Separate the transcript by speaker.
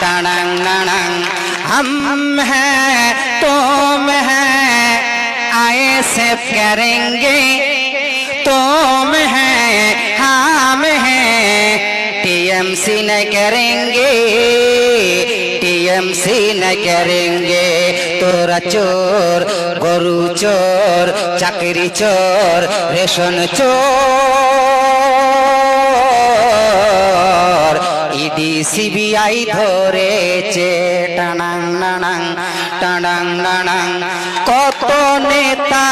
Speaker 1: तड़ंग नणंग हम हैं, तुम हैं, आए से करेंगे तुम हैं, हम हैं, टीएमसी न करेंगे। टीएमसी न करेंगे। तोरा चोर, गोरू चोर, चाकरी चोर, रेशन चोर। সিবিআই ধরেছে টানাং নানাং টানাং নানাং। কত নেতা